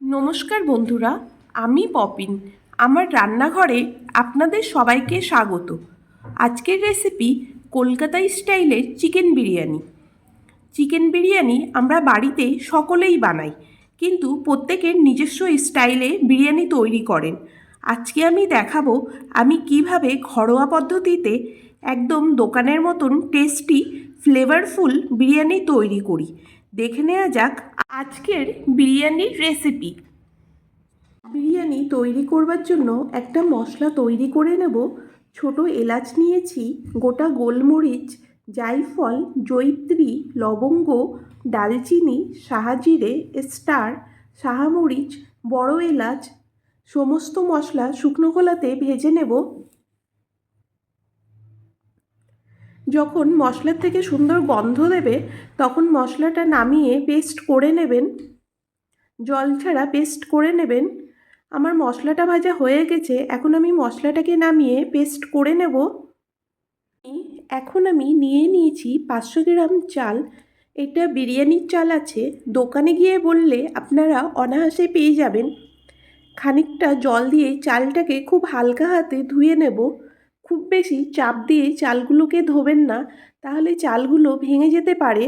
নমস্কার বন্ধুরা, আমি পপিন। আমার রান্নাঘরে আপনাদের সবাইকে স্বাগত। আজকের রেসিপি কলকাতা স্টাইলের চিকেন বিরিয়ানি। চিকেন বিরিয়ানি আমরা বাড়িতে সকলেই বানাই, কিন্তু প্রত্যেকের নিজস্ব স্টাইলে বিরিয়ানি তৈরি করেন। আজকে আমি দেখাবো আমি কীভাবে ঘরোয়া পদ্ধতিতে একদম দোকানের মতন টেস্টি ফ্লেভারফুল বিরিয়ানি তৈরি করি। দেখে নেওয়া যাক আজকের বিরিয়ানির রেসিপি বিরিয়ানি তৈরি করবার জন্য একটা মশলা তৈরি করে নেব। ছোট এলাচ নিয়েছি, গোটা গোলমরিচ, জায়ফল, জৈত্রী, লবঙ্গ দালচিনি সাহাজিরে, স্টার, সাহামরিচ, বড় এলাচ, সমস্ত মশলা শুকনো খোলাতে ভেজে নেব। যখন মশলার থেকে সুন্দর গন্ধ দেবে, তখন মশলাটা নামিয়ে পেস্ট করে নেবেন। জল ছাড়া পেস্ট করে নেবেন। আমার মশলাটা ভাজা হয়ে গেছে, এখন আমি মশলাটাকে নামিয়ে পেস্ট করে নেব। এখন আমি নিয়ে নিয়েছি পাঁচশো গ্রাম চাল। এটা বিরিয়ানির চাল আছে। দোকানে গিয়ে বললে আপনারা অনায়াসে পেয়ে যাবেন। খানিকটা জল দিয়ে চালটাকে খুব হালকা হাতে ধুয়ে নেব। খুব বেশি চাপ দিয়ে চালগুলোকে ধোবেন না, তাহলে চালগুলো ভেঙে যেতে পারে।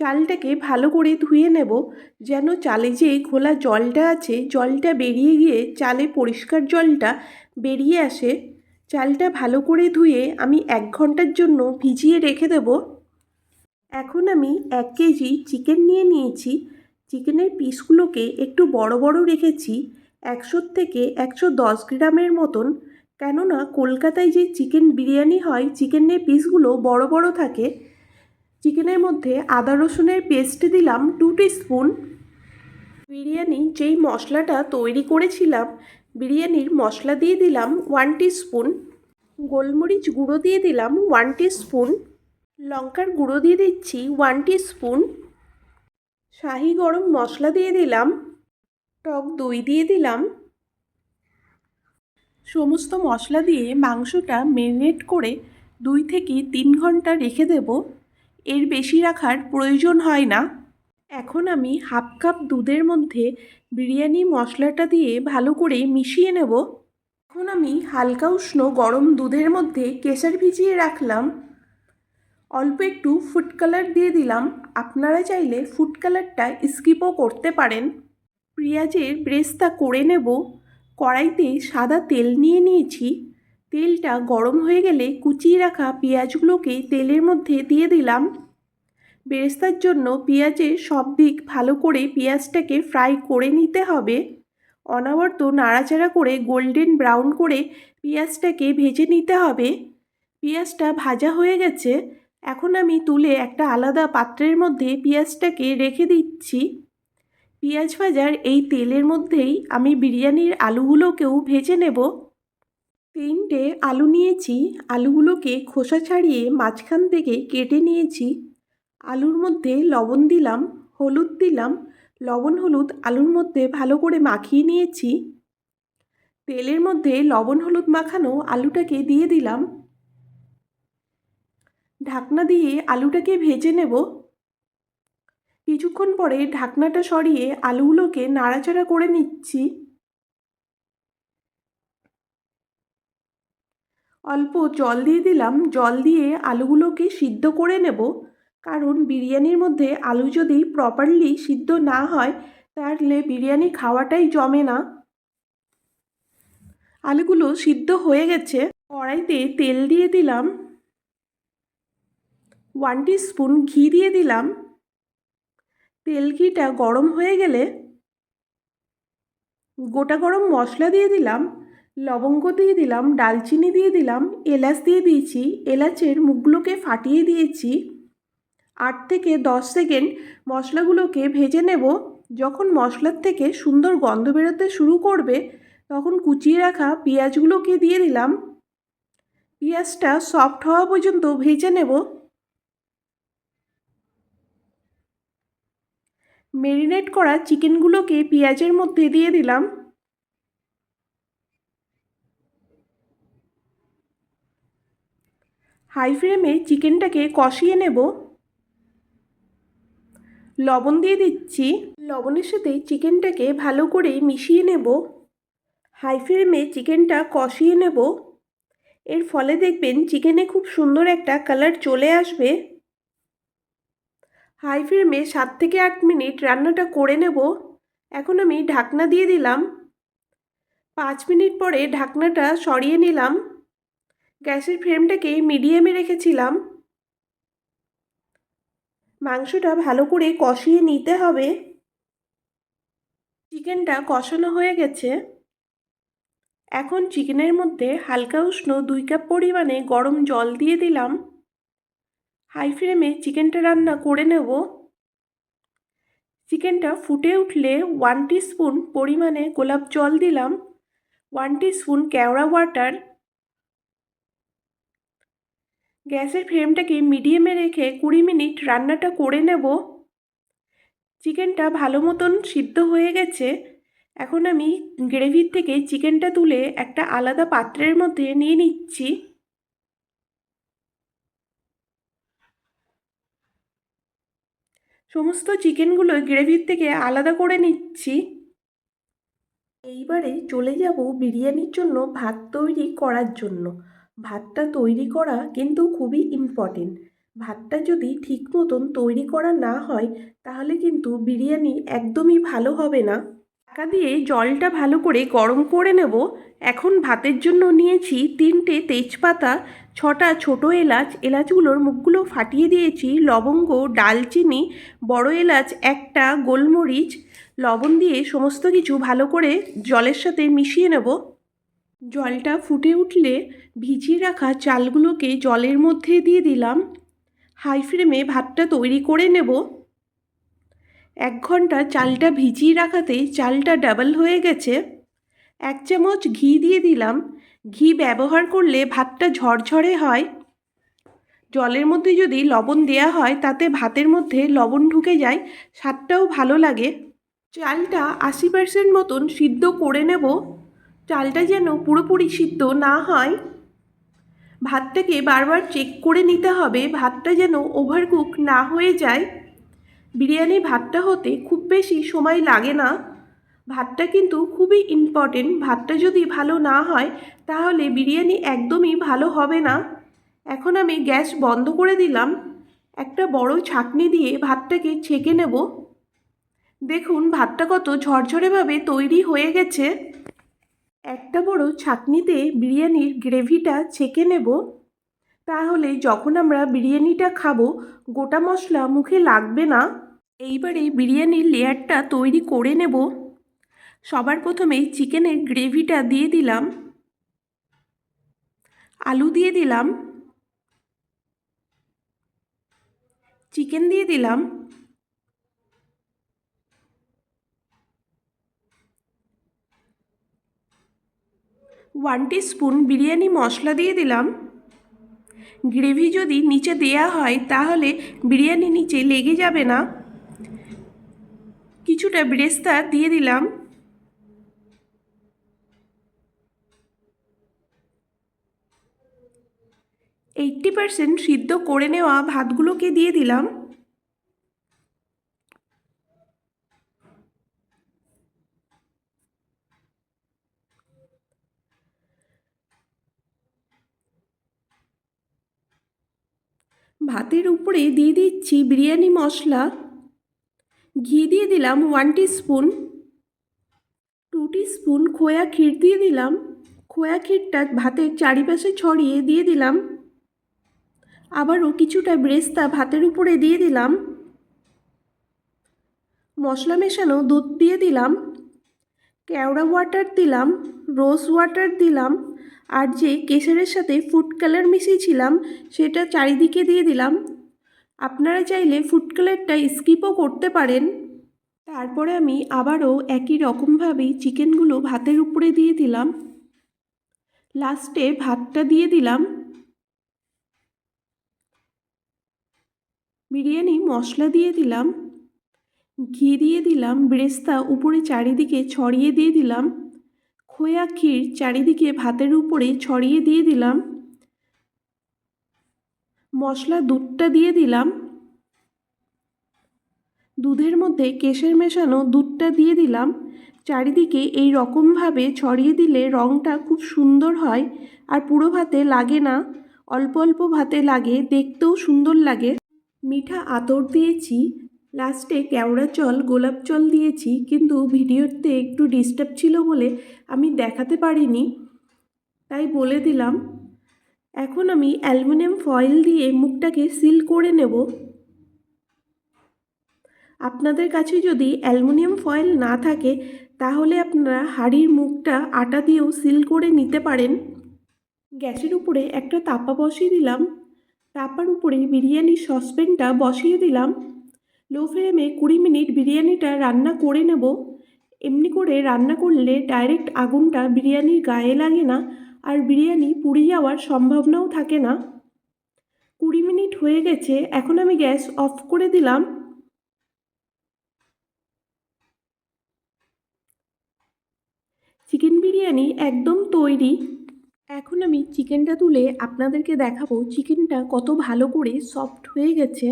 চালটাকে ভালো করে ধুয়ে নেব, যেন চালে যে খোলা জলটা আছে, জলটা বেরিয়ে গিয়ে চালে পরিষ্কার জলটা বেরিয়ে আসে, চালটা ভালো করে ধুয়ে আমি এক ঘণ্টার জন্য ভিজিয়ে রেখে দেব। এখন আমি এক কেজি চিকেন নিয়ে নিয়েছি। চিকেনের পিসগুলোকে একটু বড় বড় রেখেছি একশোর থেকে একশো দশ গ্রামের মতন। কেননা কলকাতায় যে চিকেন বিরিয়ানি হয়, চিকেনের পিসগুলো বড় বড় থাকে। চিকেনের মধ্যে আদা রসুনের পেস্ট দিলাম টু স্পুন বিরিয়ানি যেই মশলাটা তৈরি করেছিলাম, বিরিয়ানির মশলা দিয়ে দিলাম ওয়ান স্পুন গোলমরিচ গুঁড়ো দিয়ে দিলাম ওয়ান স্পুন লঙ্কার গুঁড়ো দিয়ে দিচ্ছি ওয়ান স্পুন শাহি গরম মশলা দিয়ে দিলাম। টক দই দিয়ে দিলাম। সমস্ত মশলা দিয়ে মাংসটা মেরিনেট করে দুই থেকে তিন ঘণ্টা রেখে দেব। এর বেশি রাখার প্রয়োজন হয় না। এখন আমি হাফ কাপ দুধের মধ্যে বিরিয়ানি মশলাটা দিয়ে ভালো করে মিশিয়ে নেব। এখন আমি হালকা উষ্ণ গরম দুধের মধ্যে কেশর ভিজিয়ে রাখলাম। অল্প একটু ফুড কালার দিয়ে দিলাম। আপনারা চাইলে ফুড কালারটা স্কিপও করতে পারেন। পেঁয়াজের ব্রেস্তা করে নেব। কড়াইতে সাদা তেল নিয়ে নিয়েছি। তেলটা গরম হয়ে গেলে কুচিয়ে রাখা পেঁয়াজগুলোকে তেলের মধ্যে দিয়ে দিলাম। বেরেস্তার জন্য পেঁয়াজের সব দিক ভালো করে পেঁয়াজটাকে ফ্রাই করে নিতে হবে। অনাবর্ত নাড়াচাড়া করে গোল্ডেন ব্রাউন করে পেঁয়াজটাকে ভেজে নিতে হবে। পেঁয়াজটা ভাজা হয়ে গেছে। এখন আমি তুলে একটা আলাদা পাত্রের মধ্যে পেঁয়াজটাকে রেখে দিচ্ছি। পেঁয়াজ ভাজার এই তেলের মধ্যেই আমি বিরিয়ানির আলুগুলোকেও ভেজে নেব। তিনটে আলু নিয়েছি, আলুগুলোকে খোসা ছাড়িয়ে মাঝখান থেকে কেটে নিয়েছি। আলুর মধ্যে লবণ দিলাম, হলুদ দিলাম, লবণ হলুদ আলুর মধ্যে ভালো করে মাখিয়ে নিয়েছি। তেলের মধ্যে লবণ হলুদ মাখানো আলুটাকে দিয়ে দিলাম। ঢাকনা দিয়ে আলুটাকে ভেজে নেব। কিছুক্ষণ পরে ঢাকনাটা সরিয়ে আলুগুলোকে নাড়াচাড়া করে নিচ্ছি। অল্প জল দিয়ে দিলাম। জল দিয়ে আলুগুলোকে সিদ্ধ করে নেব। কারণ বিরিয়ানির মধ্যে আলু যদি প্রপারলি সিদ্ধ না হয়, তাহলে বিরিয়ানি খাওয়াটাই জমে না। আলুগুলো সিদ্ধ হয়ে গেছে। কড়াইতে তেল দিয়ে দিলাম। ওয়ান স্পুন ঘি দিয়ে দিলাম। তেল ঘিটা গরম হয়ে গেলে গোটা গরম মশলা দিয়ে দিলাম, লবঙ্গ দিয়ে দিলাম, ডালচিনি দিয়ে দিলাম, এলাচ দিয়ে দিয়েছি, এলাচের মুখগুলোকে ফাটিয়ে দিয়েছি। আট থেকে দশ সেকেন্ড মশলাগুলোকে ভেজে নেব। যখন মশলার থেকে সুন্দর গন্ধ বেরোতে শুরু করবে, তখন কুচিয়ে রাখা পেঁয়াজগুলোকে দিয়ে দিলাম। পেঁয়াজটা সফট হওয়া পর্যন্ত ভেজে নেব। মেরিনেট করা চিকেনগুলোকে পেঁয়াজের মধ্যে দিয়ে দিলাম। হাই ফ্লেমে চিকেনটাকে কষিয়ে নেব। লবণ দিয়ে দিচ্ছি। লবণের সাথে চিকেনটাকে ভালো করে মিশিয়ে নেব। হাই ফ্লেমে চিকেনটা কষিয়ে নেব। এর ফলে দেখবেন চিকেনে খুব সুন্দর একটা কালার চলে আসবে। হাই ফ্লেমে সাত থেকে আট মিনিট রান্নাটা করে নেব। এখন আমি ঢাকনা দিয়ে দিলাম। পাঁচ মিনিট পরে ঢাকনাটা সরিয়ে নিলাম। গ্যাসের ফ্লেমটাকে মিডিয়ামে রেখেছিলাম। মাংসটা ভালো করে কষিয়ে নিতে হবে। চিকেনটা কষানো হয়ে গেছে। এখন চিকেনের মধ্যে হালকা উষ্ণ দুই কাপ পরিমাণে গরম জল দিয়ে দিলাম। হাই ফ্লেমে চিকেনটা রান্না করে নেব। চিকেনটা ফুটে উঠলে ওয়ান স্পুন পরিমাণে গোলাপ জল দিলাম। ওয়ান স্পুন কেওড়া ওয়াটার গ্যাসের ফ্লেমটাকে মিডিয়ামে রেখে কুড়ি মিনিট রান্নাটা করে নেব। চিকেনটা ভালো মতন সিদ্ধ হয়ে গেছে। এখন আমি গ্রেভির থেকে চিকেনটা তুলে একটা আলাদা পাত্রের মধ্যে নিয়ে নিচ্ছি। সমস্ত চিকেনগুলো গ্রেভির থেকে আলাদা করে নিচ্ছি। এইবারে চলে যাব বিরিয়ানির জন্য ভাত তৈরি করার জন্য। ভাতটা তৈরি করা কিন্তু খুবই ইম্পর্টেন্ট ভাতটা যদি ঠিক মতন তৈরি করা না হয়, তাহলে কিন্তু বিরিয়ানি একদমই ভালো হবে না। ঢাকা দিয়ে জলটা ভালো করে গরম করে নেব। এখন ভাতের জন্য নিয়েছি তিনটে তেজপাতা, ছটা ছোট এলাচ। এলাচগুলোর মুখগুলো ফাটিয়ে দিয়েছি। লবঙ্গ, ডালচিনি, বড় এলাচ, একটা গোলমরিচ। লবণ দিয়ে সমস্ত কিছু ভালো করে জলের সাথে মিশিয়ে নেব। জলটা ফুটে উঠলে ভিজিয়ে রাখা চালগুলোকে জলের মধ্যে দিয়ে দিলাম। হাই ফ্লেমে ভাতটা তৈরি করে নেব। এক ঘণ্টা চালটা ভিজিয়ে রাখাতে চালটা ডাবল হয়ে গেছে। এক চামচ ঘি দিয়ে দিলাম। ঘি ব্যবহার করলে ভাতটা ঝরঝরে হয়। জলের মধ্যে যদি লবণ দেওয়া হয়, তাতে ভাতের মধ্যে লবণ ঢুকে যায়, স্বাদটাও ভালো লাগে। চালটা আশি পার্সেন্ট মতন সিদ্ধ করে নেব। চালটা যেন পুরোপুরি সিদ্ধ না হয়। ভাতটাকে বারবার চেক করে নিতে হবে, ভাতটা যেন ওভারকুক না হয়ে যায়। বিরিয়ানি ভাতটা হতে খুব বেশি সময় লাগে না। ভাতটা কিন্তু খুবই ইম্পর্টেন্ট ভাতটা যদি ভালো না হয়, তাহলে বিরিয়ানি একদমই ভালো হবে না। এখন আমি গ্যাস বন্ধ করে দিলাম। একটা বড় ছাকনি দিয়ে ভাতটাকে ছেঁকে নেব। দেখুন, ভাতটা কত ঝরঝরেভাবে তৈরি হয়ে গেছে। একটা বড় ছাকনিতে বিরিয়ানির গ্রেভিটা ছেঁকে নেব। তাহলে যখন আমরা বিরিয়ানিটা খাব, গোটা মশলা মুখে লাগবে না। এইবারে বিরিয়ানির লেয়ারটা তৈরি করে নেব। সবার প্রথমে চিকেনের গ্রেভিটা দিয়ে দিলাম। আলু দিয়ে দিলাম। চিকেন দিয়ে দিলাম। ওয়ান স্পুন বিরিয়ানি মশলা দিয়ে দিলাম। গ্রেভি যদি নিচে দেয়া হয়, তাহলে বিরিয়ানি নিচে লেগে যাবে না। কিছুটা ব্রেস্তা দিয়ে দিলাম। এইট্টি পারসেন্ট সিদ্ধ করে নেওয়া ভাতগুলোকে দিয়ে দিলাম। ভাতের উপরে দিয়ে দিচ্ছি বিরিয়ানি মশলা। ঘি দিয়ে দিলাম ওয়ান স্পুন টু স্পুন খোয়া ক্ষীর দিয়ে দিলাম। খোয়া ক্ষীরটা ভাতের চারিপাশে ছড়িয়ে দিয়ে দিলাম। আবারও কিছুটা ব্রেস্তা ভাতের উপরে দিয়ে দিলাম। মশলা মেশানো দুধ দিয়ে দিলাম। কেওড়া ওয়াটার দিলাম, রোজ ওয়াটার দিলাম, আর যে কেশরের সাথে ফুড কালার মিশিয়েছিলাম, সেটা চারিদিকে দিয়ে দিলাম। আপনারা চাইলে ফুড কালারটা স্কিপও করতে পারেন। তারপরে আমি আবারও একই রকমভাবেই চিকেনগুলো ভাতের উপরে দিয়ে দিলাম। লাস্টে ভাতটা দিয়ে দিলাম। বিরিয়ানি মশলা দিয়ে দিলাম, ঘি দিয়ে দিলাম, ব্রেস্তা উপরে চারিদিকে ছড়িয়ে দিয়ে দিলাম, খোয়া ক্ষীর চারিদিকে ভাতের উপরে ছড়িয়ে দিয়ে দিলাম, মশলা দুধটা দিয়ে দিলাম, দুধের মধ্যে কেশের মেশানো দুধটা দিয়ে দিলাম, চারিদিকে এই রকমভাবে ছড়িয়ে দিলে রঙটা খুব সুন্দর হয় আর পুরো ভাতে লাগে না, অল্প অল্প ভাতে লাগে, দেখতেও সুন্দর লাগে। মিঠা আতর দিয়েছি, লাস্টে কেওড়া জল গোলাপ জল দিয়েছি, কিন্তু ভিডিওতে একটু ডিস্টার্ব ছিল বলে আমি দেখাতে পারিনি। তাই বলে দিলাম, এখন আমি অ্যালুমিনিয়াম ফয়েল দিয়ে মুখটাকে সিল করে নেব। আপনাদের কাছে যদি অ্যালুমিনিয়াম ফয়েল না থাকে, তাহলে আপনারা হাঁড়ির মুখটা আটা দিয়েও সিল করে নিতে পারেন। গ্যাসের উপরে একটা তাপা বসিয়ে দিলাম। তাপার উপরে বিরিয়ানির সসপ্যানটা বসিয়ে দিলাম। লো ফ্লেমে কুড়ি মিনিট বিরিয়ানিটা রান্না করে নেব। এমনি করে রান্না করলে ডাইরেক্ট আগুনটা বিরিয়ানির গায়ে লাগে না আর বিরিয়ানি পুড়ে যাওয়ার সম্ভাবনাও থাকে না। কুড়ি মিনিট হয়ে গেছে, এখন আমি গ্যাস অফ করে দিলাম। চিকেন বিরিয়ানি একদম তৈরি। এখন আমি চিকেনটা তুলে আপনাদেরকে দেখাবো চিকেনটা কত ভালো করে সফট হয়ে গেছে।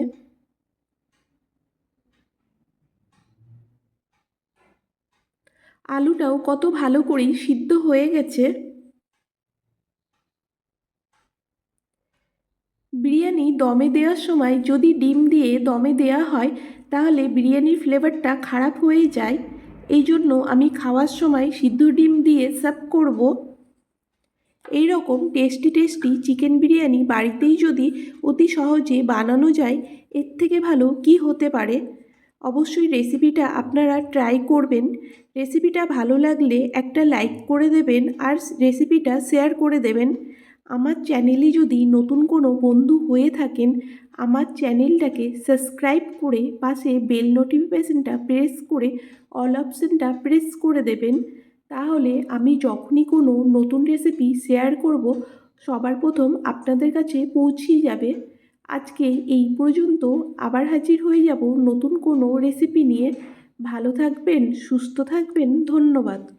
আলুটাও কত ভালো করে সিদ্ধ হয়ে গেছে। বিরিয়ানি দমে দেওয়ার সময় যদি ডিম দিয়ে দমে দেওয়া হয়, তাহলে বিরিয়ানির ফ্লেভারটা খারাপ হয়ে যায়। এই জন্য আমি খাওয়ার সময় সিদ্ধ ডিম দিয়ে সার্ভ করব। এই রকম টেস্টি টেস্টি চিকেন বিরিয়ানি বাড়িতেই যদি অতি সহজে বানানো যায়, এর থেকে ভালো কি হতে পারে? অবশ্যই রেসিপিটা আপনারা ট্রাই করবেন। রেসিপিটা ভালো লাগলে একটা লাইক করে দেবেন আর রেসিপিটা শেয়ার করে দেবেন। আমার চ্যানেলে যদি নতুন কোনো বন্ধু হয়ে থাকেন, আমার চ্যানেলটাকে সাবস্ক্রাইব করে পাশে বেল নোটিফিকেশনটা প্রেস করে অল অপশানটা প্রেস করে দেবেন। তাহলে আমি যখনই কোনো নতুন রেসিপি শেয়ার করব, সবার প্রথম আপনাদের কাছে পৌঁছিয়ে যাবে। আজকে এই পর্যন্ত আবার হাজির হয়ে যাব নতুন কোনো রেসিপি নিয়ে। ভালো থাকবেন, সুস্থ থাকবেন, ধন্যবাদ।